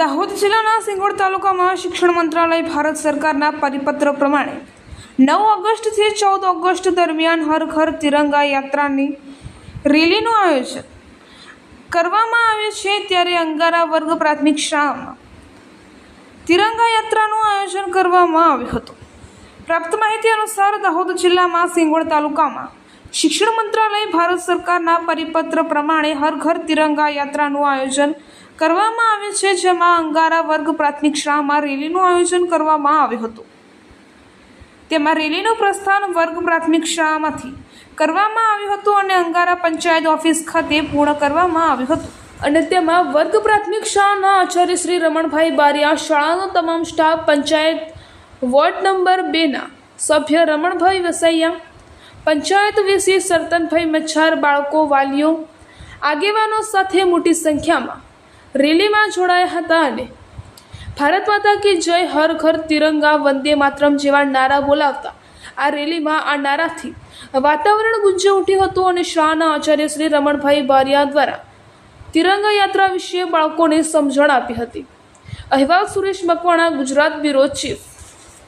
દાહોદ જિલ્લાના સિંગોડ તાલુકામાં શિક્ષણ મંત્રાલય ભારત સરકારના પરિપત્ર પ્રમાણે નવ ઓગસ્ટથી ચૌદ ઓગસ્ટ દરમિયાન હર ઘર તિરંગા યાત્રાની રેલીનું આયોજન કરવામાં આવ્યું છે ત્યારે અંગારા વર્ગ પ્રાથમિક શાળામાં તિરંગા યાત્રાનું આયોજન કરવામાં આવ્યું હતું. પ્રાપ્ત માહિતી અનુસાર દાહોદ જિલ્લામાં સિંગોડ તાલુકામાં શિક્ષણ મંત્રાલય ભારત સરકારના પરિપત્ર પ્રમાણે હર ઘર તિરંગા યાત્રાનું આયોજન કરવામાં આવ્યું છે, જેમાં અંગારા વર્ગ પ્રાથમિક શાળામાં રેલીનું આયોજન કરવામાં આવ્યું હતું. તેમાં રેલીનું પ્રસ્થાન વર્ગ પ્રાથમિક શાળામાંથી કરવામાં આવ્યું હતું અને અંગારા પંચાયત ઓફિસ ખાતે પૂર્ણ કરવામાં આવ્યું હતું. અને તેમાં વર્ગ પ્રાથમિક શાળાના આચાર્ય શ્રી રમણભાઈ બારિયા, શાળાનો તમામ સ્ટાફ, પંચાયત વોર્ડ નંબર બેના સભ્ય રમણભાઈ વસૈયા પંચાયત વીસી સરતનભાઈ મચ્છાર બાળકો વાલીઓ, આગેવાનો સાથે મોટી સંખ્યામાં રેલીમાં જોડાયા હતા અને ભારત માતા કે જય હર ઘર તિરંગા વંદે માતરમ જેવા નારા બોલાવતા આ રેલીમાં આ નારાથી વાતાવરણ ગુંજી ઉઠ્યું હતું અને શાહના આચાર્ય શ્રી રમણભાઈ બારિયા દ્વારા તિરંગા યાત્રા વિશે બાળકોને સમજણ આપી હતી. અહેવાલ સુરેશ મકવાણા, ગુજરાત બ્યુરો ચીફ.